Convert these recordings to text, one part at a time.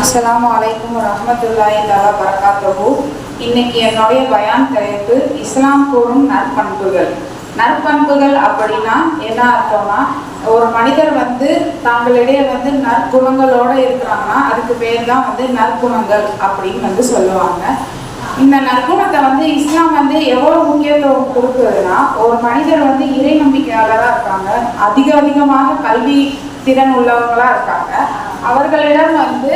அஸ்லாம் அலைக்கும் வரஹ்மத்துல்லாஹி தாலா பரகாத்துஹு இன்னைக்கு என்னுடைய பயான் தலைப்பு இஸ்லாம் கூறும் நற்பண்புகள். நற்பண்புகள் அப்படின்னா என்ன அர்த்தம்னா ஒரு மனிதர் வந்து தாங்களிடையே வந்து நற்குணங்களோட இருக்கிறாங்கன்னா அதுக்கு பேர் தான் வந்து நற்குணங்கள் அப்படின்னு வந்து சொல்லுவாங்க. இந்த நற்குணத்தை வந்து இஸ்லாம் வந்து எவ்வளவு முக்கியத்துவம் கொடுக்குதுன்னா ஒரு மனிதர் வந்து இறை நம்பிக்கையாளராக இருக்காங்க அதிக அதிகமாக கல்வி திறன் உள்ளவங்களா இருக்காங்க. அவர்களிடம் வந்து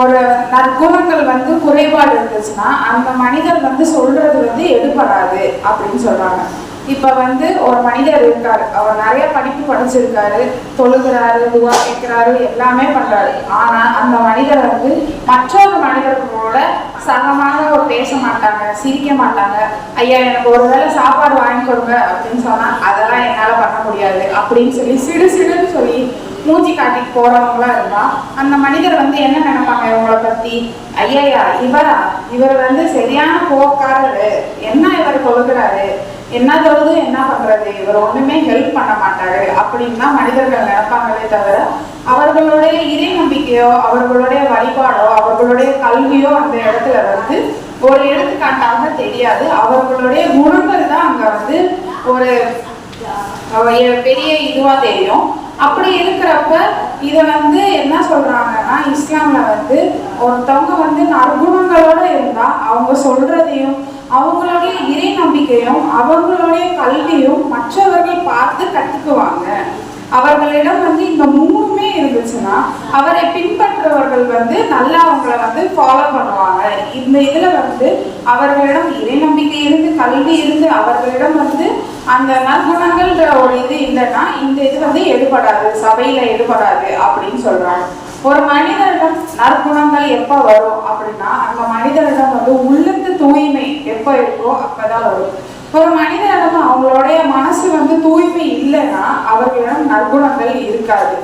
ஒரு நற்குணங்கள் வந்து குறைபாடு இருந்துச்சுன்னா அந்த மனிதர் வந்து சொல்றது வந்து எடுபடாது அப்படின்னு சொல்றாங்க. இப்போ வந்து ஒரு மனிதர் இருக்கார். அவர் நிறைய படிப்பு படிச்சிருக்காரு. தொழுகிறாரு துவா கேட்கிறாரு எல்லாமே பண்றாரு. ஆனா அந்த மனிதர் வந்து மற்றொரு மனிதர்களோட சகமாக ஒரு பேச மாட்டாங்க சிரிக்க மாட்டாங்க. ஐயா எனக்கு ஒரு வேளை சாப்பாடு வாங்கி கொடுங்க அப்படின்னு சொன்னா அதெல்லாம் என்னால பண்ண முடியாது அப்படின்னு சொல்லி சிடு சிடுன்னு சொல்லி மூஞ்சி காட்டிட்டு போறவங்களா இருந்தா அந்த மனிதர் வந்து என்ன நினைப்பாங்க இவங்கள பத்தி? ஐயா இவரா? இவர் வந்து சரியான போக்காரரு என்ன இவர் கொள்கிறாரு என்ன தொழுது என்ன பண்றது? இவர் ஒண்ணுமே ஹெல்ப் பண்ண மாட்டாரு. அப்படின்னு மனிதர்கள் நினைப்பாங்களே தவிர அவர்களுடைய இறை நம்பிக்கையோ அவர்களுடைய வழிபாடோ அவர்களுடைய கல்வியோ அந்த இடத்துல வந்து ஒரு எடுத்துக்காட்டாக தெரியாது. அவர்களுடைய குணங்கள் தான் அங்க வந்து ஒரு பெரிய இதுவா தெரியும். அப்படி இருக்கிறப்ப இதை வந்து என்ன சொல்றாங்கன்னா இஸ்லாம் ஒருத்தவங்க வந்து நற்குணங்களோட இருந்தா அவங்க சொல்றதையும் அவங்களுடைய இறை நம்பிக்கையும் அவங்களுடைய கல்வியும் மற்றவர்கள் பார்த்து கற்றுக்குவாங்க அவர்களிடம் வந்து இந்த மூணுமே இருந்துச்சுன்னா அவரை பின்பற்றவர்கள் வந்து நல்லா அவங்கள வந்து ஃபாலோ பண்ணுவாங்க. இந்த இதுல வந்து அவர்களிடம் இறை நம்பிக்கை இருந்து கல்வி இருந்து அவர்களிடம் வந்து அந்த நற்குணங்கள்ன்ற ஒரு இது இல்லைன்னா இந்த இது வந்து எடுபடாது சபையில எடுபடாது அப்படின்னு சொல்றாங்க. ஒரு மனிதரிடம் நற்குணங்கள் எப்ப வரும் அப்படின்னா அந்த மனிதரிடம் வந்து உள்ளத்து தூய்மை எப்ப இருக்கோ அப்பதான் வரும். ஒரு மனிதரிடம் அவங்களுடைய மனசு வந்து தூய்மை இல்லைன்னா அவர்களிடம் நற்குணங்கள் இருக்காது.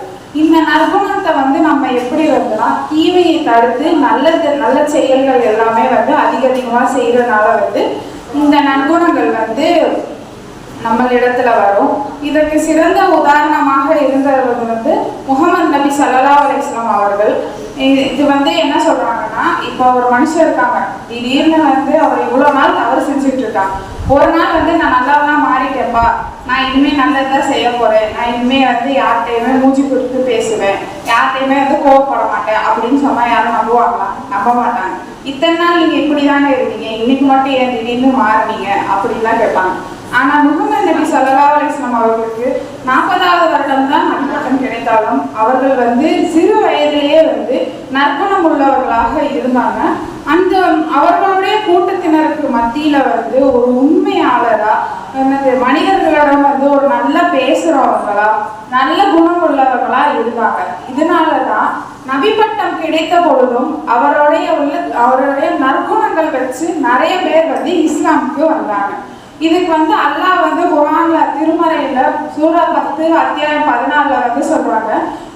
இந்த நற்குணத்தை வந்து நம்ம எப்படி வந்துன்னா தீமையை தடுத்து நல்லது நல்ல செயல்கள் எல்லாமே வந்து அதிக அதிகமாக செய்யறதுனால வந்து இந்த நற்குணங்கள் வந்து நம்மளிடத்துல வரும். இதற்கு சிறந்த உதாரணமாக இருந்தவர் வந்து முகமது நபி சல்லா அலைஹி அவர்கள். இது இது வந்து என்ன சொல்றாங்கன்னா இப்போ ஒரு மனுஷன் இருக்காங்க. திடீர்னு வந்து அவர் இவ்வளவு நாள் தவறு செஞ்சுட்டு இருக்காங்க ஒரு நாள் வந்து நான் நல்லாதான் மாறிட்டேன்ப்பா. நான் இனிமே நல்லதுதான் செய்ய போறேன். நான் இனிமே வந்து யார்கிட்டயுமே மூச்சு கொடுத்து பேசுவேன். யார்கிட்டயுமே வந்து கோவப்பட மாட்டேன் அப்படின்னு சொன்னா யாரும் நம்புவாங்களா? நம்ப மாட்டாங்க. இத்தனை நாள் நீங்க இப்படிதானே இருந்தீங்க. இன்னைக்கு மட்டும் ஏன் திடீர்னு மாறுனீங்க? அப்படின்லாம் கேட்பாங்க. ஆனால் முகமது நபி சல்லா அலிஸ்லாம் அவர்களுக்கு நாற்பதாவது வருடம் தான் நட்பட்டம் கிடைத்தாலும் அவர்கள் வந்து சிறு வயதிலேயே வந்து நற்குணம் உள்ளவர்களாக இருந்தாங்க. அந்த அவர்களுடைய கூட்டத்தினருக்கு மத்தியில வந்து ஒரு உண்மையாளரா என்னது மனிதர்களிடம் வந்து ஒரு நல்ல பேசுறவங்களா நல்ல குணம் உள்ளவர்களா இருந்தாங்க. இதனாலதான் நபிப்பட்டம் கிடைத்த பொழுதும் அவருடைய உள்ள அவருடைய நற்குணங்கள் வச்சு நிறைய பேர் வந்து இஸ்லாமுக்கு வந்தாங்க. இதுக்கு வந்து அல்லாஹ் வந்து குரான்ல திருமறையில சூரா பத்து அத்தியாயம் பதினாலுல வந்து சொல்றாங்க.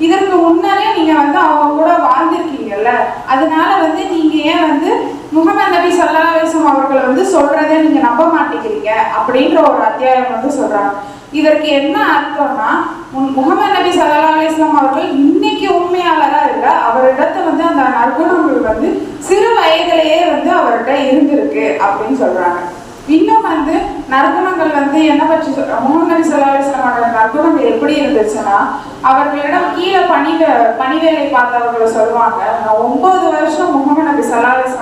இதற்கு முன்னரே நீங்க வந்து அவங்க கூட வாழ்ந்திருக்கீங்கல்ல. அதனால வந்து நீங்க ஏன் வந்து முகமது நபி ஸல்லல்லாஹு அவர்களை வந்து சொல்றதை நீங்க நம்ப மாட்டேங்கிறீங்க அப்படின்ற ஒரு அத்தியாயம் வந்து சொல்றாங்க. இதற்கு என்ன அர்த்தம்னா முன் முகமது நபி சல்லா அலிஸ்லாம் அவர்கள் இன்னைக்கு உண்மையாளராக இல்ல அவரிடத்துல வந்து அந்த நற்குணங்கள் வந்து சிறு வயதிலேயே வந்து அவர்கிட்ட இருந்திருக்கு அப்படின்னு சொல்றாங்க. இன்னும் வந்து நற்குணங்கள் வந்து என்ன பற்றி சொல்ற முகமது நபி ஸல்லல்லாஹு நற்குணங்கள் எப்படி இருந்துச்சுன்னா அவர்களிடம் கீழே பணி வே- பணி வேலை பார்த்தவர்களை சொல்லுவாங்க. நான் ஒன்பது வருஷம் முகமது நபி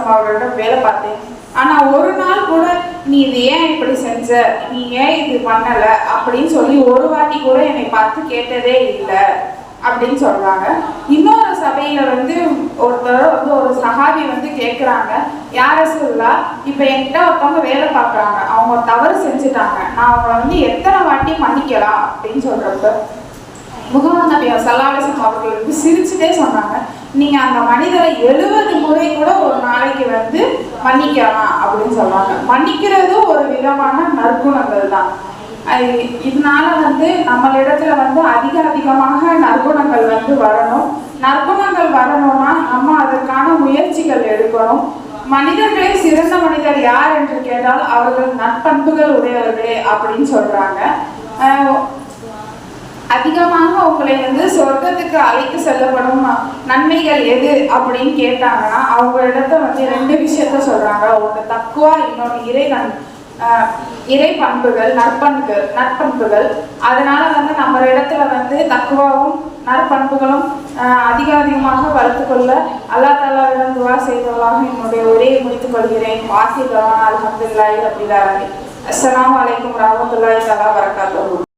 அவர்களிடம் வேலை பார்த்தேன். ஆனா ஒரு நாள் கூட நீ இது ஏன் இப்படி செஞ்ச? நீ ஏன் இது பண்ணல? அப்படின்னு சொல்லி ஒரு வாட்டி கூட என்னை பார்த்து கேட்டதே இல்லை அப்படின்னு சொல்றாங்க. இன்னொரு சபையில வந்து ஒருத்தர் வந்து ஒரு சஹாபி வந்து கேட்குறாங்க யார் சொல்லா? இப்போ என்கிட்ட ஒருத்தவங்க வேலை பார்க்குறாங்க. அவங்க தவறு செஞ்சுட்டாங்க. நான் அவங்கள வந்து எத்தனை வாட்டி மன்னிக்கலாம் அப்படின்னு சொல்கிறப்ப முகமது நபி சல்லாஹம் அவர்கள் வந்து சிரிச்சுட்டே சொன்னாங்க. நீங்கள் அந்த மனிதரை எழுபது முறை கூட ஒரு நாளைக்கு வந்து மன்னிக்கலாம் அப்படின்னு சொல்றாங்க மன்னிக்கிறது ஒரு விதமான நற்குணங்கள் தான். இதனால வந்து நம்மளிடத்துல வந்து அதிக அதிகமாக நற்குணங்கள் வந்து வரணும். நற்குணங்கள் வரணும்னா நம்ம அதற்கான முயற்சிகள் எடுக்கணும். மனிதர்களே சிறந்த மனிதர் யார் என்று கேட்டால் அவர்கள் நற்பண்புகள் உடையவர்களே அப்படின்னு சொல்றாங்க. அதிகமாக உங்களை வந்து சொர்க்கத்துக்கு அழைத்து செல்லப்படும் நன்மைகள் எது அப்படின்னு கேட்டாங்கன்னா அவங்களிடத்த வந்து ரெண்டு விஷயத்த சொல்றாங்க. ஒன்று தக்குவா இன்னொன்று இறை நன் ஆஹ் இறை பண்புகள் நற்பண்புகள் நற்பண்புகள். அதனால வந்து நம்ம இடத்துல வந்து தக்குவாவும் நற்பண்புகளும் அதிக அதிகமாக வளர்த்து கொள்ள அல்லா தாலாவிடம் துவா செய்தவர்களாக என்னுடைய உரையை முடித்துக் கொள்கிறேன். வாசி தவான் அலமதுல்லாஹி அஸ்லாம் வலைக்கம் அலைக்கும் தலா தஆலா